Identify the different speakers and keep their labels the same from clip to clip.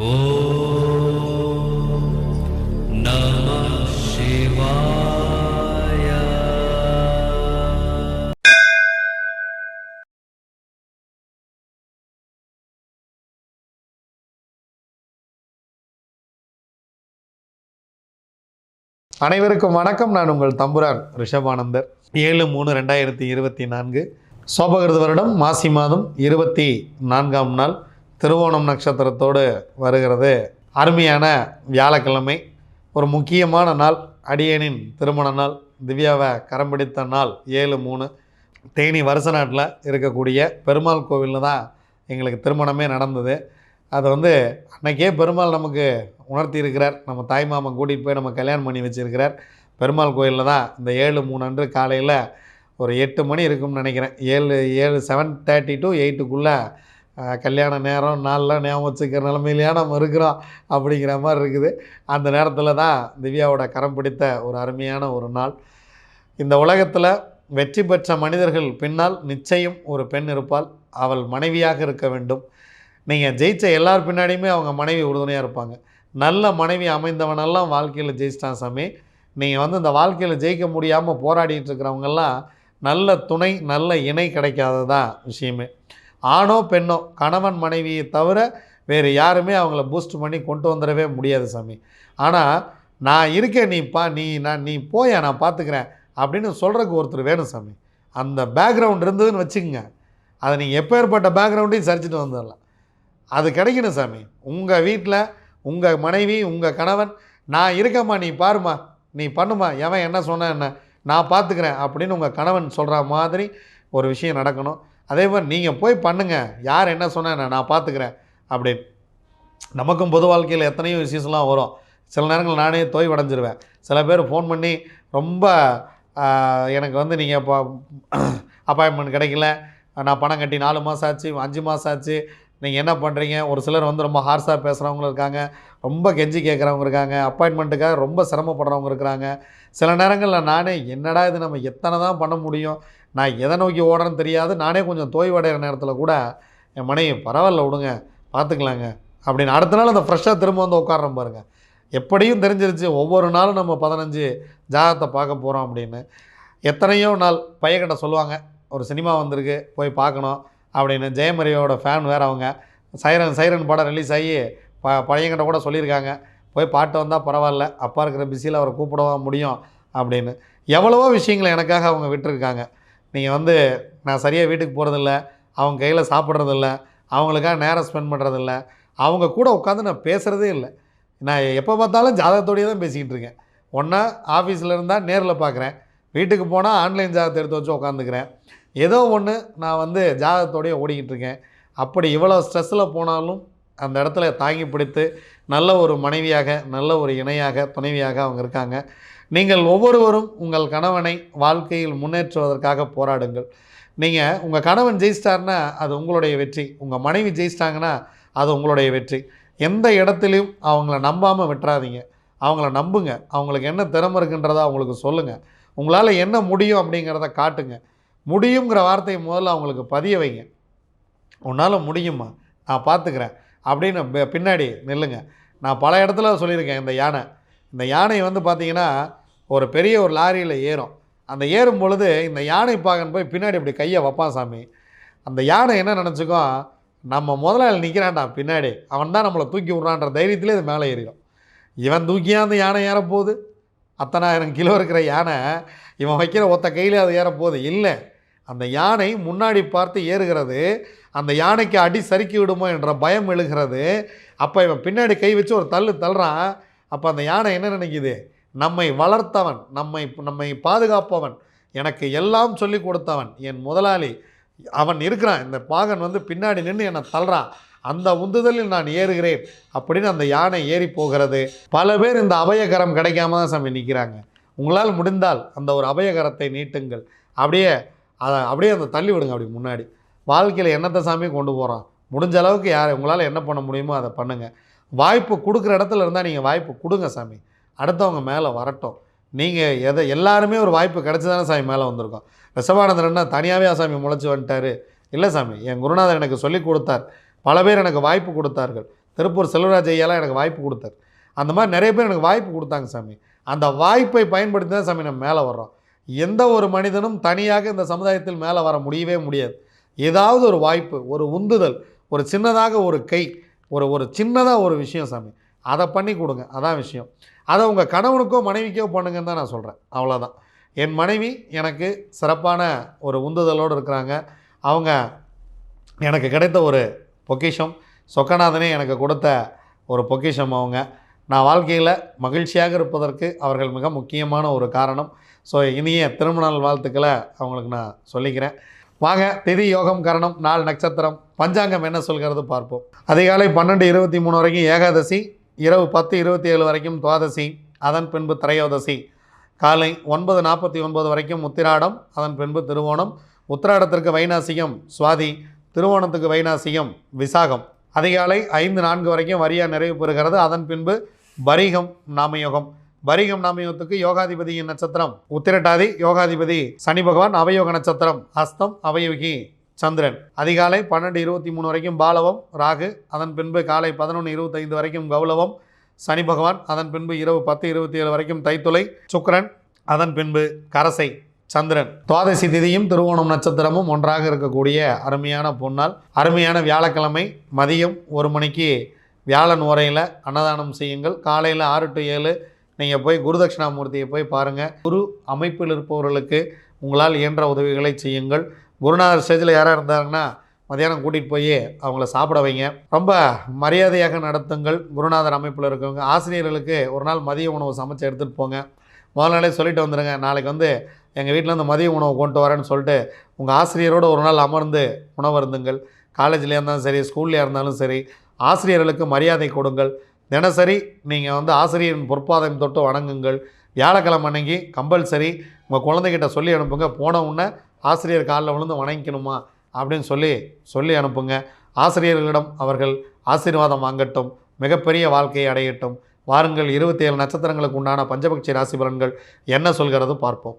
Speaker 1: அனைவருக்கும் வணக்கம். நான் உங்கள் தம்புரான் ரிஷபானந்தர். ஏழு மூணு ரெண்டாயிரத்தி இருபத்தி நான்கு சோபகிருத வருடம் மாசி மாதம் இருபத்தி நான்காம் நாள். திருவோணம் நட்சத்திரத்தோடு வருகிறது. அருமையான வியாழக்கிழமை. ஒரு முக்கியமான நாள். அடியனின் திருமண நாள். திவ்யாவை கரம் பிடித்த நாள். ஏழு மூணு. தேனி வருஷ நாட்டில் இருக்கக்கூடிய பெருமாள் கோவிலில் தான் எங்களுக்கு திருமணமே நடந்தது. அது வந்து அன்றைக்கே பெருமாள் நமக்கு உணர்த்தி இருக்கிறார் நம்ம தாய் மாமன் கூட்டிகிட்டு போய் நம்ம கல்யாணம் பண்ணி வச்சுருக்கிறார். பெருமாள் கோயிலில் தான் இந்த ஏழு மூணு அன்று காலையில் ஒரு எட்டு மணி இருக்கும்னு நினைக்கிறேன். ஏழு ஏழு செவன் தேர்ட்டி டு எயிட்டுக்குள்ளே கல்யாண நேரம் நாளில் ஞாபகம் வச்சுக்கிற நிலமையிலையா நம்ம இருக்கிறோம் அப்படிங்கிற மாதிரி இருக்குது. அந்த நேரத்தில் தான் திவ்யாவோட கரம் பிடித்த ஒரு அருமையான ஒரு நாள். இந்த உலகத்தில் வெற்றி பெற்ற மனிதர்கள் பின்னால் நிச்சயம் ஒரு பெண் இருப்பாள். அவள் மனைவியாக இருக்க வேண்டும். நீங்கள் ஜெயித்த எல்லார் பின்னாடியுமே அவங்க மனைவி உறுதுணையாக இருப்பாங்க. நல்ல மனைவி அமைந்தவனெல்லாம் வாழ்க்கையில் ஜெயிச்சிட்டான் சாமி. நீங்கள் வந்து இந்த வாழ்க்கையில் ஜெயிக்க முடியாமல் போராடிட்டு இருக்கிறவங்கெல்லாம் நல்ல துணை நல்ல இணை கிடைக்காததான் விஷயமே. ஆணோ பெண்ணோ கணவன் மனைவியை தவிர வேறு யாருமே அவங்கள பூஸ்ட் பண்ணி கொண்டு வந்துடவே முடியாது சாமி. ஆனால் நான் இருக்கேன் நீ பா நீ நான் நீ போயா நான் பார்த்துக்கிறேன் அப்படின்னு சொல்கிறதுக்கு ஒருத்தர் வேணும் சாமி. அந்த பேக்ரவுண்ட் இருந்ததுன்னு வச்சுக்கோங்க. அதை நீங்கள் எப்பேற்பட்ட பேக்ரவுண்டையும் சரிச்சுட்டு வந்துடலாம். அது கிடைக்கணும் சாமி. உங்கள் வீட்டில் உங்கள் மனைவி உங்கள் கணவன் நான் இருக்கம்மா நீ பாருமா நீ பண்ணுமா எவன் என்ன சொன்ன என்ன நான் பார்த்துக்கிறேன் அப்படின்னு உங்கள் கணவன் சொல்கிற மாதிரி ஒரு விஷயம் நடக்கணும். அதே மாதிரி நீங்கள் போய் பண்ணுங்கள் யார் என்ன சொன்ன நான் பார்த்துக்கிறேன் அப்படின்னு. நமக்கும் பொது வாழ்க்கையில் எத்தனையோ விஷயம்லாம் வரும். சில நேரங்கள் நானே தோய்வடைஞ்சிருவேன். சில பேர் ஃபோன் பண்ணி ரொம்ப எனக்கு வந்து நீங்கள் இப்போ அப்பாயின்மெண்ட் கிடைக்கல. நான் பணம் கட்டி நாலு மாதம் ஆச்சு அஞ்சு மாதம் ஆச்சு. நீங்கள் என்ன பண்ணுறீங்க ஒரு சிலர் வந்து ரொம்ப ஹார்ஸாக பேசுகிறவங்க இருக்காங்க. ரொம்ப கெஞ்சி கேட்குறவங்க இருக்காங்க. அப்பாயின்மெண்ட்டுக்காக ரொம்ப சிரமப்படுறவங்க இருக்கிறாங்க. சில நேரங்களில் நானே என்னடா இது? நம்ம எத்தனை தான் பண்ண முடியும்? நான் எதை நோக்கி ஓடுறேன்னு தெரியாது. நானே கொஞ்சம் தோய்வடைகிற நேரத்தில் கூட என் மனைவி பரவாயில்ல விடுங்க. பார்த்துக்கலாங்க. அப்படின்னு அடுத்த நாள் அந்த ஃப்ரெஷ்ஷாக திரும்ப வந்து உட்கார்றோம் பாருங்கள் எப்படியும் தெரிஞ்சிருச்சு ஒவ்வொரு நாளும் நம்ம பதினஞ்சு ஜாதகத்தை பார்க்க போகிறோம் அப்படின்னு. எத்தனையோ நாள் பையன்கிட்ட சொல்லுவாங்க. ஒரு சினிமா வந்திருக்கு போய் பார்க்கணும். அப்படின்னு ஜெயமரியோட ஃபேன் வேறு அவங்க. சைரன் சைரன் படம் ரிலீஸ் ஆகி ப பழையங்கிட்ட கூட சொல்லியிருக்காங்க. போய் பாட்டு வந்தால் பரவாயில்ல. அப்பா இருக்கிற பிஸியில் அவரை கூப்பிடவா முடியும்? அப்படின்னு. எவ்வளவோ விஷயங்களை எனக்காக அவங்க விட்டுருக்காங்க. நீங்கள் வந்து நான் சரியாக வீட்டுக்கு போகிறதில்ல அவங்க கையில் சாப்பிட்றதில்ல. அவங்களுக்காக நேரம் ஸ்பெண்ட் பண்ணுறதில்ல அவங்க கூட உட்காந்து நான் பேசுகிறதே இல்லை. நான் எப்போ பார்த்தாலும் ஜாதகத்தோடயே தான் பேசிக்கிட்டு இருக்கேன். ஒன்றா ஆஃபீஸில் இருந்தால் நேரில் பார்க்குறேன் வீட்டுக்கு போனால் ஆன்லைன் ஜாதகத்தை எடுத்து வச்சு உட்காந்துக்கிறேன் ஏதோ ஒன்று நான் வந்து ஜாதகத்தோடையே ஓடிக்கிட்டு இருக்கேன். அப்படி இவ்வளோ ஸ்ட்ரெஸ்ஸில் போனாலும் அந்த இடத்துல தாங்கி பிடித்து நல்ல ஒரு மனைவியாக நல்ல ஒரு இணையாக துணைவியாக அவங்க இருக்காங்க. நீங்கள் ஒவ்வொருவரும் உங்கள் கணவனை வாழ்க்கையில் முன்னேற்றுவதற்காக போராடுங்கள். நீங்கள் உங்கள் கணவன் ஜெயிச்சிட்டாருன்னா அது உங்களுடைய வெற்றி. உங்கள் மனைவி ஜெயிச்சிட்டாங்கன்னா அது உங்களுடைய வெற்றி. எந்த இடத்துலையும் அவங்கள நம்பாமல் விட்டுறாதீங்க. அவங்கள நம்புங்க. அவங்களுக்கு என்ன திறமை இருக்குன்றதை அவங்களுக்கு சொல்லுங்கள் உங்களால் என்ன முடியும் அப்படிங்கிறத காட்டுங்க. முடியுங்கிற வார்த்தையை முதல்ல அவங்களுக்கு பதிய வைங்க. உன்னால் முடியுமா? நான் பார்த்துக்கிறேன் அப்படின்னு பின்னாடி நில்லுங்க. நான் பல இடத்துல சொல்லியிருக்கேன் இந்த யானை. இந்த யானை வந்து பார்த்தீங்கன்னா ஒரு பெரிய ஒரு லாரியில் ஏறும். அந்த ஏறும் பொழுது இந்த யானை பாகன் போய் பின்னாடி இப்படி கையை வைப்பான் சாமி. அந்த யானை என்ன நினச்சிக்கோ நம்ம முதலாளி நிற்கிறான்டா பின்னாடி. அவன் தான் நம்மளை தூக்கி விட்றான்ற தைரியத்திலே இது மேலே ஏறிடும். இவன் தூக்கியா அந்த யானை ஏறப்போகுது? அத்தனாயிரம் கிலோ இருக்கிற யானை இவன் வைக்கிற ஒத்த கையில் அது ஏறப்போகுது. இல்லை அந்த யானை முன்னாடி பார்த்து ஏறுகிறது அந்த யானைக்கு அடி சறுக்கி விடுமோ என்ற பயம் எழுகிறது. அப்போ இவன் பின்னாடி கை வச்சு ஒரு தள்ளு தள்ளுறான். அப்போ அந்த யானை என்ன நினைக்குது? நம்மை வளர்த்தவன் நம்மை நம்மை பாதுகாப்பவன் எனக்கு எல்லாம் சொல்லி கொடுத்தவன் என் முதலாளி. அவன் இருக்கிறான். இந்த பாகன் வந்து பின்னாடி நின்று என்னை தள்ளுறான். அந்த உந்துதலில் நான் ஏறுகிறேன் அப்படின்னு அந்த யானை ஏறி போகிறது. பல பேர் இந்த அபயகரம் கிடைக்காம தான் சாமி நிற்கிறாங்க உங்களால் முடிந்தால் அந்த ஒரு அபயகரத்தை நீட்டுங்கள். அப்படியே அதை அப்படியே அந்த தள்ளி விடுங்க அப்படி முன்னாடி. வாழ்க்கையில் என்னத்தை சாமி கொண்டு போகிறோம் முடிஞ்ச அளவுக்கு யார் உங்களால் என்ன பண்ண முடியுமோ அதை பண்ணுங்கள் வாய்ப்பு கொடுக்குற இடத்துல இருந்தால் நீங்கள் வாய்ப்பு கொடுங்க சாமி. அடுத்தவங்க மேலே வரட்டும். நீங்கள் எதை எல்லாருமே ஒரு வாய்ப்பு கிடச்சி தானே சாமி மேலே வந்திருக்கோம். ரிஷபானந்தரன்னா தனியாகவே சாமி முளைச்சி வந்துட்டாரு. இல்லை சாமி என் குருநாதர் எனக்கு சொல்லி கொடுத்தார். பல பேர் எனக்கு வாய்ப்பு கொடுத்தார்கள். திருப்பூர் செல்வராஜ் ஐயாலாம் எனக்கு வாய்ப்பு கொடுத்தார். அந்த மாதிரி நிறைய பேர் எனக்கு வாய்ப்பு கொடுத்தாங்க சாமி. அந்த வாய்ப்பை பயன்படுத்தி தான் சாமி நம்ம மேலே வர்றோம். எந்த ஒரு மனிதனும் தனியாக இந்த சமுதாயத்தில் மேலே வர முடியவே முடியாது. ஏதாவது ஒரு வாய்ப்பு ஒரு உந்துதல் ஒரு சின்னதாக ஒரு கை ஒரு ஒரு சின்னதாக ஒரு விஷயம் சாமி. அதை பண்ணி கொடுங்க. அதான் விஷயம். அதை உங்கள் கணவனுக்கோ மனைவிக்கோ பண்ணுங்கன்னு தான் நான் சொல்கிறேன் அவ்வளோதான். என் மனைவி எனக்கு சிறப்பான ஒரு உந்துதலோடு இருக்கிறாங்க. அவங்க எனக்கு கிடைத்த ஒரு பொக்கிஷம். சொக்கநாதனே எனக்கு கொடுத்த ஒரு பொக்கிஷம் அவங்க. நான் வாழ்க்கையில் மகிழ்ச்சியாக இருப்பதற்கு அவர்கள் மிக முக்கியமான ஒரு காரணம். ஸோ இனிய திருமண நாள் வாழ்த்துக்களை அவங்களுக்கு நான் சொல்லிக்கிறேன். வாங்க திதி யோகம் கரணம் நாள் நட்சத்திரம் பஞ்சாங்கம் என்ன சொல்கிறது பார்ப்போம். அதிகாலை பன்னெண்டு இருபத்தி மூணு வரைக்கும் ஏகாதசி இரவு பத்து இருபத்தி ஏழு வரைக்கும் துவாதசி அதன் பின்பு திரையோதசி. காலை ஒன்பது நாற்பத்தி ஒன்பது வரைக்கும் உத்திராடம் அதன் பின்பு திருவோணம். உத்திராடத்திற்கு வைநாசிகம் சுவாதி. திருவோணத்துக்கு வைநாசியம் விசாகம். அதிகாலை ஐந்து நான்கு வரைக்கும் வரியா நிறைவு பெறுகிறது. அதன் பின்பு பரிகம் நாமயோகம். பரிகம் நாமயோகத்துக்கு யோகாதிபதியின் நட்சத்திரம். உத்திரட்டாதி யோகாதிபதி சனி பகவான் அவயோக நட்சத்திரம். ஹஸ்தம் அவயோகி சந்திரன். அதிகாலை பன்னெண்டு இருபத்தி மூணு வரைக்கும் பாலவம் ராகு. அதன் பின்பு காலை பதினொன்று இருபத்தைந்து வரைக்கும் கௌலவம் சனி பகவான். அதன் பின்பு இரவு பத்து இருபத்தி ஏழு வரைக்கும் தைத்துளை சுக்கரன். அதன் பின்பு கரசை. சந்திரன். துவாதசி திதியும் திருவோணம் நட்சத்திரமும் ஒன்றாக இருக்கக்கூடிய அருமையான பொன்னால் அருமையான வியாழக்கிழமை மதியம் ஒரு மணிக்கு வியாழன் உரையில் அன்னதானம் செய்யுங்கள். காலையில் ஆறு டு ஏழு நீங்கள் போய் குருதட்சிணாமூர்த்தியை போய் பாருங்கள் குரு அமைப்பில் இருப்பவர்களுக்கு உங்களால் இயன்ற உதவிகளை செய்யுங்கள். குருநாதர் ஸ்டேஜில் யாராக இருந்தாங்கன்னா மதியானம் கூட்டிகிட்டு போய் அவங்கள சாப்பிட வைங்க. ரொம்ப மரியாதையாக நடத்துங்கள். குருநாதர் அமைப்பில் இருக்கவங்க ஆசிரியர்களுக்கு ஒரு நாள் மதிய உணவு சமைச்சு எடுத்துகிட்டு போங்க. முதல் நாளே சொல்லிட்டு வந்துடுங்க நாளைக்கு வந்து எங்கள் வீட்டில் இந்த மதிய உணவு கொண்டு வரேன்னு சொல்லிட்டு உங்கள் ஆசிரியரோடு ஒரு நாள் அமர்ந்து உணவு இருந்துங்கள் காலேஜ்லேயே இருந்தாலும் சரி ஸ்கூல்லையாக இருந்தாலும் சரி ஆசிரியர்களுக்கு மரியாதை கொடுங்கள். தினசரி நீங்கள் வந்து ஆசிரியரின் பொற்பாதம் தொட்டு வணங்குங்கள். வியாழக்கிழமை அன்னைக்கு கம்பல்சரி உங்கள் குழந்தைகிட்ட சொல்லி அனுப்புங்க. போன உடனே ஆசிரியர் காலில் விழுந்து வணங்கிக்கணுமா அப்படின்னு சொல்லி சொல்லி அனுப்புங்க. ஆசிரியர்களிடம் அவர்கள் ஆசீர்வாதம் வாங்கட்டும். மிகப்பெரிய வாழ்க்கையை அடையட்டும். வாருங்கள் இருபத்தி ஏழு நட்சத்திரங்களுக்கு உண்டான பஞ்சபக்ஷி ராசி பலன்கள் என்ன சொல்கிறது பார்ப்போம்.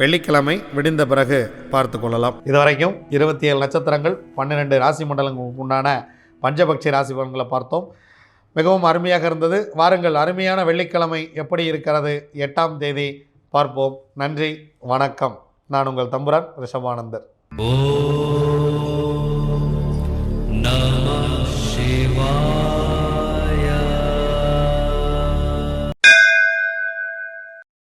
Speaker 1: வெள்ளிக்கிழமை விடிந்த பிறகு பார்த்து கொள்ளலாம். இதுவரைக்கும் இருபத்தி ஏழு நட்சத்திரங்கள் பன்னிரெண்டு ராசி மண்டலங்களுக்கு உண்டான பஞ்சபக்ஷி ராசி பலன்களை பார்த்தோம். மிகவும் அருமையாக இருந்தது. வாருங்கள் அருமையான வெள்ளிக்கிழமை எப்படி இருக்கிறது? எட்டாம் தேதி பார்ப்போம். நன்றி வணக்கம். நான் உங்கள் தம்புரான் ரிஷபானந்தர்.
Speaker 2: ஓம்